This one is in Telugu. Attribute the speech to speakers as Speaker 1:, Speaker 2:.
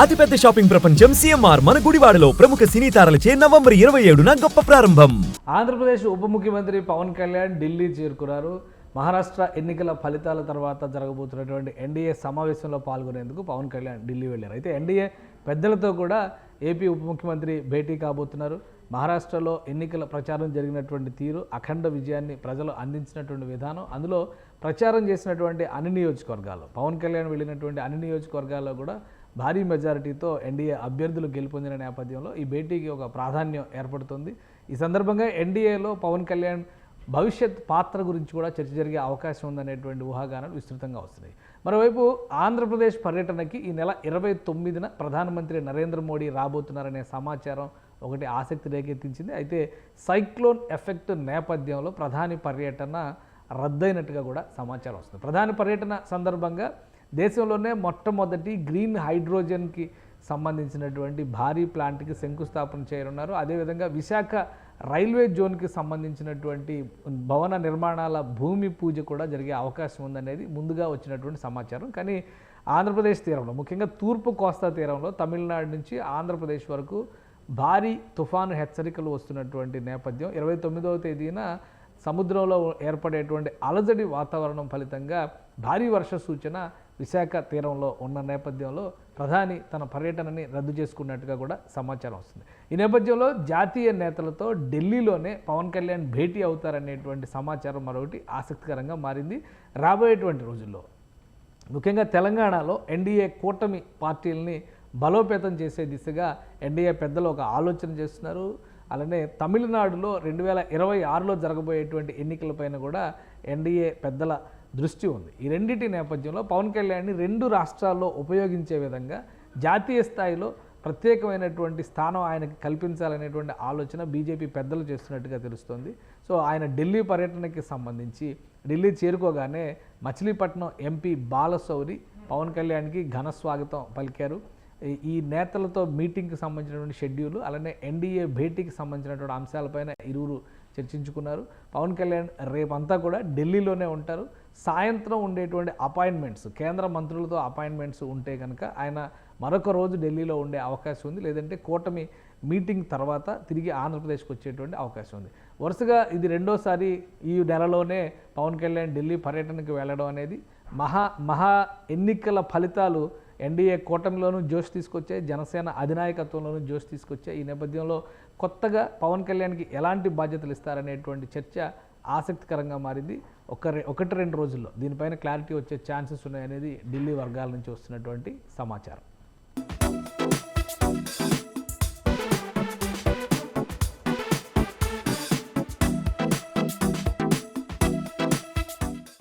Speaker 1: అతిపెద్ద షాపింగ్ ప్రపంచం సిఎంఆర్ మన గుడివాడలో ప్రముఖ సినీ తారలచే నవంబర్ ఇరవై ఏడున గొప్ప ప్రారంభం.
Speaker 2: ఆంధ్రప్రదేశ్ ఉప ముఖ్యమంత్రి పవన్ కళ్యాణ్ ఢిల్లీ చేరుకున్నారు. మహారాష్ట్ర ఎన్నికల ఫలితాల తర్వాత జరగబోతున్నటువంటి ఎన్డీఏ సమావేశంలో పాల్గొనేందుకు పవన్ కళ్యాణ్ ఢిల్లీ వెళ్ళారు. అయితే ఎన్డీఏ పెద్దలతో కూడా ఏపీ ఉప ముఖ్యమంత్రి భేటీ కాబోతున్నారు. మహారాష్ట్రలో ఎన్నికల ప్రచారం జరిగినటువంటి తీరు అఖండ విజయాన్ని ప్రజలు అందించినటువంటి విధానం అందులో ప్రచారం చేసినటువంటి అన్ని నియోజకవర్గాల్లో పవన్ కళ్యాణ్ వెళ్ళినటువంటి అన్ని నియోజకవర్గాల్లో కూడా భారీ మెజారిటీతో ఎన్డీఏ అభ్యర్థులు గెలుపొందిన నేపథ్యంలో ఈ భేటీకి ఒక ప్రాధాన్యం ఏర్పడుతుంది. ఈ సందర్భంగా ఎన్డీఏలో పవన్ కళ్యాణ్ భవిష్యత్ పాత్ర గురించి కూడా చర్చ జరిగే అవకాశం ఉందనేటువంటి ఊహాగానాలు విస్తృతంగా వస్తున్నాయి. మరోవైపు ఆంధ్రప్రదేశ్ పర్యటనకి ఈ నెల ఇరవై తొమ్మిదిన ప్రధానమంత్రి నరేంద్ర మోడీ రాబోతున్నారనే సమాచారం ఒకటి ఆసక్తి రేకెత్తించింది. అయితే సైక్లోన్ ఎఫెక్ట్ నేపథ్యంలో ప్రధాని పర్యటన రద్దయినట్టుగా కూడా సమాచారం వస్తుంది. ప్రధాని పర్యటన సందర్భంగా దేశంలోనే మొట్టమొదటి గ్రీన్ హైడ్రోజన్కి సంబంధించినటువంటి భారీ ప్లాంట్కి శంకుస్థాపన చేయనున్నారు. అదేవిధంగా విశాఖ రైల్వే జోన్కి సంబంధించినటువంటి భవన నిర్మాణాల భూమి పూజ కూడా జరిగే అవకాశం ఉందనేది ముందుగా వచ్చినటువంటి సమాచారం. కానీ ఆంధ్రప్రదేశ్ తీరంలో ముఖ్యంగా తూర్పు కోస్తా తీరంలో తమిళనాడు నుంచి ఆంధ్రప్రదేశ్ వరకు భారీ తుఫాను హెచ్చరికలు వస్తున్నటువంటి నేపథ్యం. ఇరవై తొమ్మిదవ తేదీన సముద్రంలో ఏర్పడేటువంటి అలజడి వాతావరణం ఫలితంగా భారీ వర్ష సూచన విశాఖ తీరంలో ఉన్న నేపథ్యంలో ప్రధాని తన పర్యటనని రద్దు చేసుకున్నట్టుగా కూడా సమాచారం వస్తుంది. ఈ నేపథ్యంలో జాతీయ నేతలతో ఢిల్లీలోనే పవన్ కళ్యాణ్ భేటీ అవుతారనేటువంటి సమాచారం మరొకటి ఆసక్తికరంగా మారింది రాబోయేటువంటి రోజుల్లో. ముఖ్యంగా తెలంగాణలో ఎన్డీఏ కూటమి పార్టీలని బలోపేతం చేసే దిశగా ఎన్డీఏ పెద్దలు ఒక ఆలోచన చేస్తున్నారు. అలానే తమిళనాడులో రెండు వేల ఇరవై ఆరులో జరగబోయేటువంటి ఎన్నికలపైన కూడా ఎన్డీఏ పెద్దల దృష్టి ఉంది. ఈ రెండింటి నేపథ్యంలో పవన్ కళ్యాణ్ని రెండు రాష్ట్రాల్లో ఉపయోగించే విధంగా జాతీయ స్థాయిలో ప్రత్యేకమైనటువంటి స్థానం ఆయనకి కల్పించాలనేటువంటి ఆలోచన బీజేపీ పెద్దలు చేస్తున్నట్టుగా తెలుస్తోంది. సో ఆయన ఢిల్లీ పర్యటనకి సంబంధించి ఢిల్లీ చేరుకోగానే మచిలీపట్నం ఎంపీ బాలశౌరి పవన్ కళ్యాణ్కి ఘన స్వాగతం పలికారు. ఈ- నేతలతో మీటింగ్కి సంబంధించినటువంటి షెడ్యూల్ అలానే ఎన్డీఏ భేటీకి సంబంధించినటువంటి అంశాలపైన ఇరువురు చర్చించుకున్నారు. పవన్ కళ్యాణ్ రేపంతా కూడా ఢిల్లీలోనే ఉంటారు. సాయంత్రం ఉండేటువంటి అపాయింట్మెంట్స్ కేంద్ర మంత్రులతో అపాయింట్మెంట్స్ ఉంటే కనుక ఆయన మరొక రోజు ఢిల్లీలో ఉండే అవకాశం ఉంది. లేదంటే కూటమి మీటింగ్ తర్వాత తిరిగి ఆంధ్రప్రదేశ్కి వచ్చేటువంటి అవకాశం ఉంది. వరుసగా ఇది రెండోసారి ఈ నెలలోనే పవన్ కళ్యాణ్ ఢిల్లీ పర్యటనకు వెళ్ళడం అనేది. మహా మహా ఎన్నికల ఫలితాలు ఎన్డీఏ కూటమిలోనూ జోష్ తీసుకొచ్చాయి జనసేన అధినాయకత్వంలోనూ జోష్ తీసుకొచ్చాయి ఈ నేపథ్యంలో కొత్తగా పవన్ కళ్యాణ్కి ఎలాంటి బాధ్యతలు ఇస్తారనేటువంటి చర్చ ఆసక్తికరంగా మారింది. ఒక ఒకటి రెండు రోజుల్లో దీనిపైన క్లారిటీ వచ్చే ఛాన్సెస్ ఉన్నాయనేది ఢిల్లీ వర్గాల నుంచి వస్తున్నటువంటి సమాచారం.